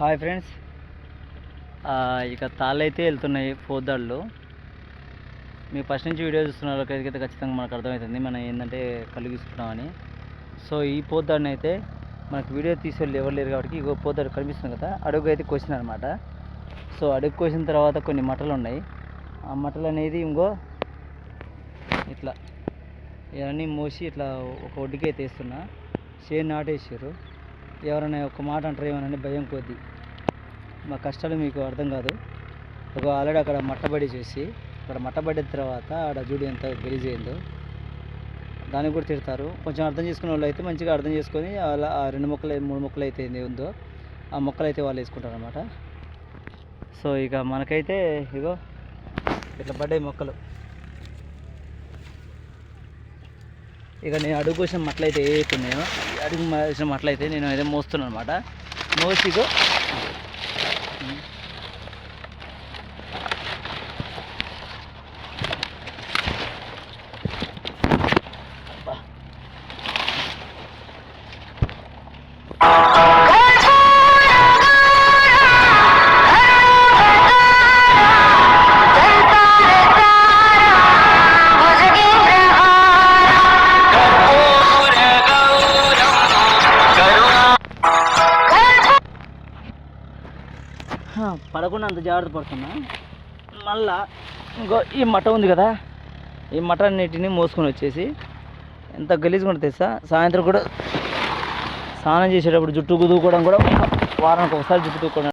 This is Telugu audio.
Hi friends. ఇక తాళ్ళైతే వెళ్తున్నాయి పోద్దాళ్ళు మీ ఫస్ట్ నుంచి వీడియో చూస్తున్న వాళ్ళకైతే ఖచ్చితంగా మనకు అర్థమవుతుంది మనం ఏంటంటే కలిగిస్తున్నామని సో ఈ పోద్దాడిని అయితే మనకు వీడియో తీసేవాళ్ళు ఎవరు లేరు కాబట్టి ఇగో పోద్దాడు కనిపిస్తుంది కదా అడుగు అయితే కోసిన అనమాట సో అడుగు కోసిన తర్వాత కొన్ని మటలు ఉన్నాయి. ఆ మటలు అనేది ఇంకో ఇట్లా ఇవన్నీ మోసి ఇట్లా ఒక ఒడ్డుకి అయితే వేస్తున్నా. చేను నాటేసారు ఎవరైనా ఒక మాట అంటారు ఏమోనని భయం కొద్ది. మా కష్టాలు మీకు అర్థం కాదు. ఒక ఆల్రెడీ అక్కడ మట్టబడి చేసి అక్కడ మట్టబడిన తర్వాత ఆడ జూడి ఎంత గలీజ్ అయిందో దానికి కూడా తిడతారు. కొంచెం అర్థం చేసుకునే వాళ్ళు అయితే మంచిగా అర్థం చేసుకొని అలా ఆ రెండు మొక్కలు మూడు మొక్కలు అయితే ఏంది ఉందో ఆ మొక్కలు అయితే వాళ్ళు వేసుకుంటారు అనమాట సో ఇక మనకైతే ఇగో ఇట్లా పడ్డాయి మొక్కలు. ఇక నేను అడుగు వచ్చిన మట్లయితే వేస్తున్నాయో అడుగు వేసిన మట్లయితే నేను అయితే మోస్తున్నాను అనమాట మోసి పడకుండా అంత జాగ్రత్త పడుతున్నా. మళ్ళా ఇంకో ఈ మట ఉంది కదా ఈ మటన్నిటిని మోసుకొని వచ్చేసి ఎంత గలీజ్గా ఉంటుంది తెలుసా? సాయంత్రం కూడా స్నానం చేసేటప్పుడు జుట్టు కుదుకోవడం కూడా వారానికి ఒకసారి జుట్టు కుదుకోవడం